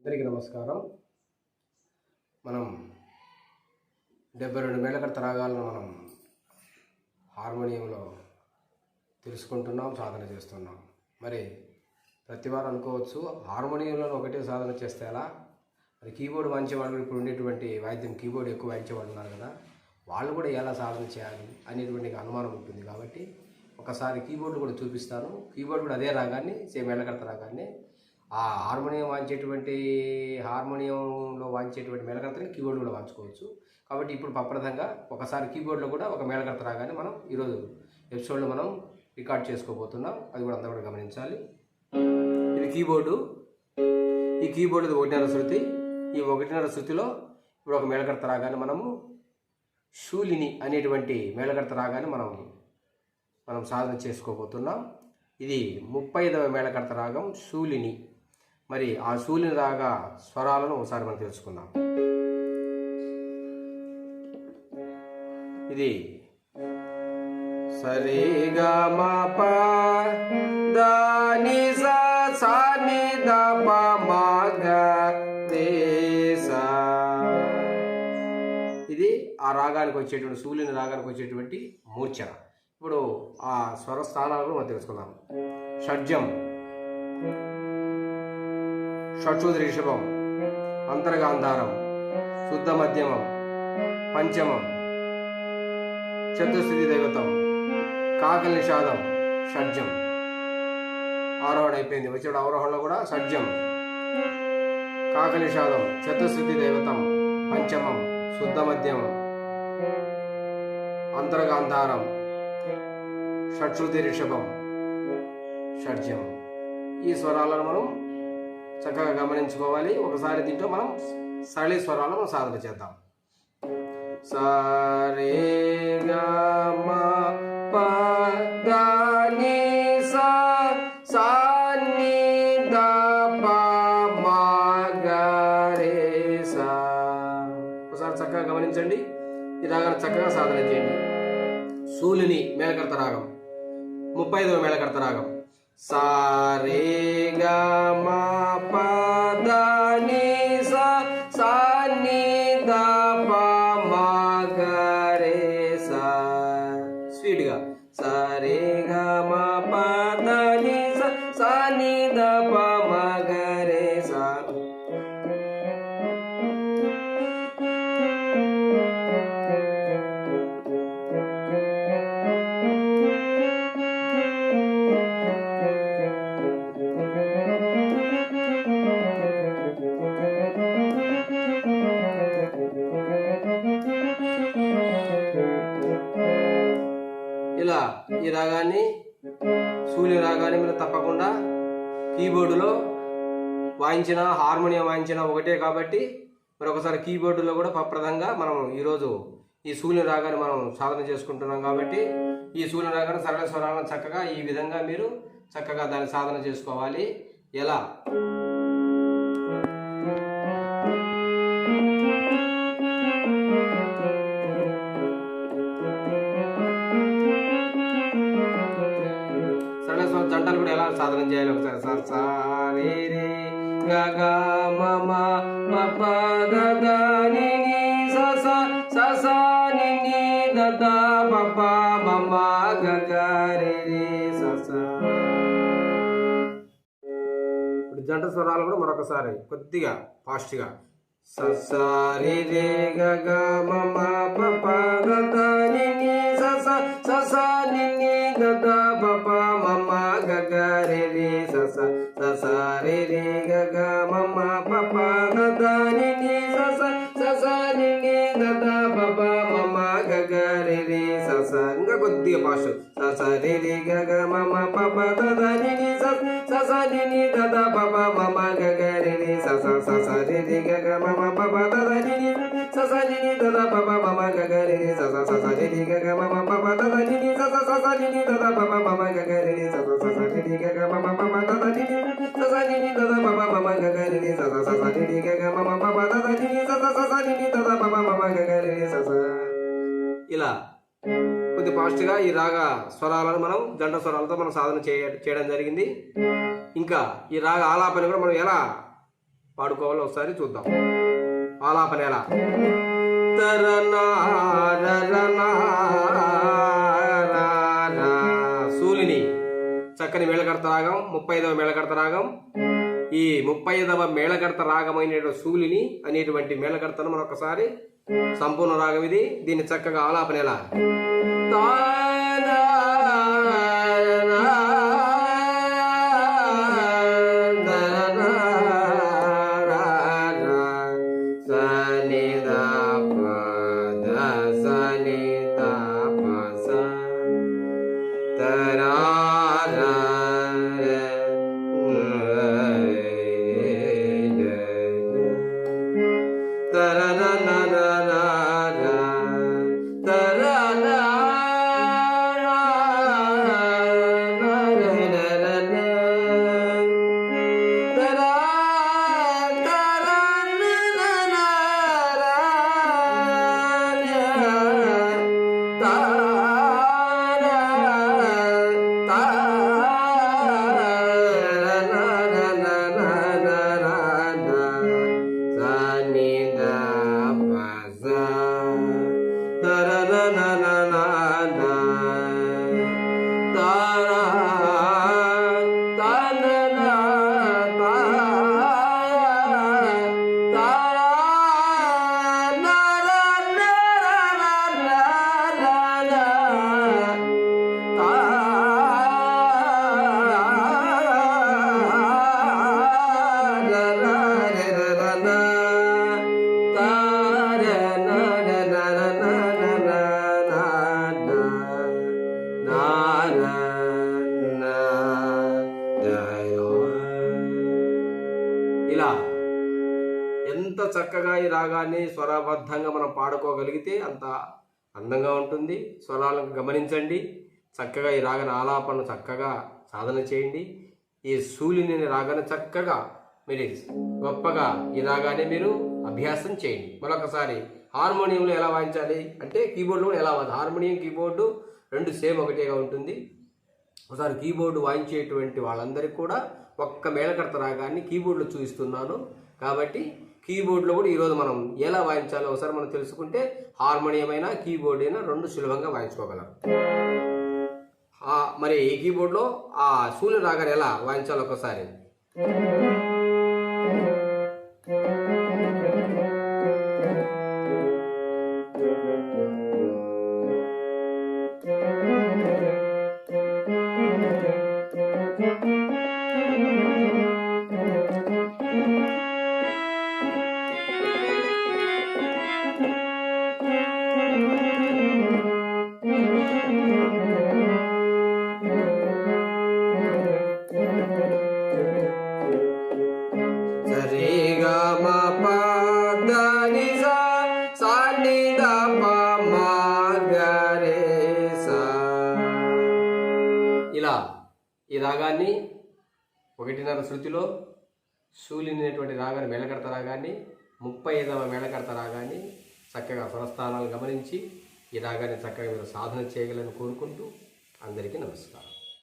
అందరికీ నమస్కారం. మనం డెబ్బై రెండు మేళకర్త రాగాలను మనం హార్మోనియంలో తెలుసుకుంటున్నాం సాధన చేస్తున్నాం. మరి ప్రతి వారు అనుకోవచ్చు హార్మోనియంలో ఒకటే సాధన చేస్తే ఎలా? మరి కీబోర్డ్ వాయించేవాళ్ళు కూడా ఇప్పుడు ఉండేటువంటి వాయిద్యం కీబోర్డ్ ఎక్కువ వాయించేవాళ్ళు ఉన్నారు కదా వాళ్ళు కూడా ఎలా సాధన చేయాలి అనేటువంటి అనుమానం ఉంటుంది. కాబట్టి ఒకసారి కీబోర్డ్ కూడా చూపిస్తాను. కీబోర్డ్ కూడా అదే రాగాన్ని సేమ్ మేళకర్త రాగాన్ని ఆ హార్మోనియం వాయించేటువంటి హార్మోనియంలో వాయించేటువంటి మేళకర్తని కీబోర్డ్ కూడా వాయించుకోవచ్చు. కాబట్టి ఇప్పుడు పప్రదంగా ఒకసారి కీబోర్డ్లో కూడా ఒక మేళకర్త రాగానే మనం ఈరోజు ఎపిసోడ్లో మనం రికార్డ్ చేసుకోబోతున్నాం. అది కూడా అందరూ కూడా గమనించాలి. ఇది కీబోర్డు. ఈ కీబోర్డు ఇది ఒకటిన్నర శృతి. ఈ ఒకటిన్నర శృతిలో ఇప్పుడు ఒక మేళకర్త రాగానే మనము శూలిని అనేటువంటి మేళకర్త రాగానే మనం మనం సాధన చేసుకోబోతున్నాం. ఇది ముప్పై ఐదవ మేళకర్త రాగం శూలిని. మరి ఆ శూలిని రాగా స్వరాలను ఒకసారి మనం తెలుసుకుందాం. ఇది సరిగా మా ప దాని సా ని మా ఇది ఆ రాగానికి వచ్చేటువంటి సూర్యుని రాగానికి వచ్చేటువంటి మూర్ఛన. ఇప్పుడు ఆ స్వర స్థానాలను మనం తెలుసుకుందాం. షడ్జం. షట్సుది రిషభం అంతర్గాంధారం శుద్ధ మధ్యమం పంచమం చతుస్థితి దైవతం కాకల నిషాదం షడ్జం. ఆరోహణ అయిపోయింది. వచ్చేప్పుడు అవరోహణలో కూడా షడ్జం. కాకల నిషాదం చతుస్థితి దైవతం పంచమం శుద్ధ మధ్యమం అంతర్గాంధారం షట్శృతి రిషభం షడ్జం. ఈ స్వరాలను మనం చక్కగా గమనించుకోవాలి. ఒకసారి దీంట్లో మనం సరళి స్వరాలు మనం సాధన చేద్దాం. సరే గ మ సా ద రే సా. ఒకసారి చక్కగా గమనించండి. ఈ రాగాన్ని చక్కగా సాధన చేయండి. సూలిని మేళకర్త రాగం. ముప్పై ఐదవ మేళకర్త రాగం. సారే ఇలా ఈ రాగాన్ని సూర్య రాగాన్ని మీరు తప్పకుండా కీబోర్డులో వాయించిన హార్మోనియం వాయించిన ఒకటే కాబట్టి మరి ఒకసారి కీబోర్డులో కూడా ప్రప్రదంగా మనం ఈరోజు ఈ సూర్య రాగాన్ని మనం సాధన చేసుకుంటున్నాం కాబట్టి ఈ సూర్య రాగాన్ని సరళ స్వరాలను చక్కగా ఈ విధంగా మీరు చక్కగా దాన్ని సాధన చేసుకోవాలి. ఎలా? చేయాలి ఒకసారి సార్ సారే రే గ మమ మ మ సస ప ద ద ని ని స స స రే రే ఇప్పుడు జంట స్వరాలు కూడా మరొకసారి కొద్దిగా ఫాస్ట్గా స స రే రే గ ఇంకా కొద్దిగా ఫాస్ట్ స స రే రే గ గ మ మ ప ప ద ద ని ని స స స ని ని ద ద ప ప మ మ గ గ రే రే స స స స రే రే గ గ మ మ ప ప ద ద ని ని స స ని ని ద ద ప ప మ మ గ గ రే రే స స స స రే రే గ గ మ మ ప ప ద ద ని ని స స స స ని ని ద ద ప ప మ మ గ గ రే రే స స స స రే రే గ గ మ మ ప ప ద ద ని ని స స ని ని ద ద ప ప మ మ గ గ రే రే స స స స రే రే గ గ మ మ ప ప ద ద ని ని స స స స ని ని ద ద ప ప మ మ గ గ రే రే స స ఇలా కొద్ది ఫాస్ట్గా ఈ రాగ స్వరాలను మనం జంట స్వరాలతో మనం సాధన చేయ చేయడం జరిగింది. ఇంకా ఈ రాగ ఆలాపన కూడా మనం ఎలా పాడుకోవాలో ఒకసారి చూద్దాం. ఆలాపన ఎలా? సూలిని చక్కని మేళకర్త రాగం ముప్పై ఐదవ మేళకర్త రాగం ఈ ముప్పై ఐదవ మేళకర్త రాగమైన సూలిని అనేటువంటి మేళకర్తను మనం ఒకసారి సంపూర్ణ రాగం ఇది దీన్ని చక్కగా ఆలాపన ఎలా ఇలా చక్కగా ఈ రాగాన్ని స్వరబద్ధంగా మనం పాడుకోగలిగితే అంత అందంగా ఉంటుంది. స్వరాలను గమనించండి. చక్కగా ఈ రాగన ఆలాపనను చక్కగా సాధన చేయండి. ఈ సూలిని రాగాన్ని చక్కగా మీరు గొప్పగా ఈ రాగాన్ని మీరు అభ్యాసం చేయండి. మరొకసారి హార్మోనియంలో ఎలా వాయించాలి అంటే కీబోర్డ్లో కూడా ఎలా వాయించాలి? హార్మోనియం కీబోర్డు రెండు సేమ్ ఒకటేగా ఉంటుంది. ఒకసారి కీబోర్డు వాయించేటువంటి వాళ్ళందరికీ కూడా ఒక్క మేళకర్త రాగాన్ని కీబోర్డులో చూపిస్తున్నాను. కాబట్టి కీబోర్డ్లో కూడా ఈరోజు మనం ఎలా వాయించాలో ఒకసారి మనం తెలుసుకుంటే హార్మోనియం అయినా కీబోర్డ్ అయినా రెండు సులభంగా వాయించుకోగలం. మరి ఈ కీబోర్డ్లో ఆ సూర్య రాగాన్ని ఎలా వాయించాలో ఒకసారి. ఇలా ఈ రాగాన్ని ఒకటిన్నర శృతిలో శూలినటువంటి రాగాన్ని మేళకర్త రాగాన్ని ముప్పై ఐదవ మేళకర్త రాగాన్ని చక్కగా స్వరస్థానాలు గమనించి ఈ రాగాన్ని చక్కగా మీరు సాధన చేయగలని కోరుకుంటూ అందరికీ నమస్కారం.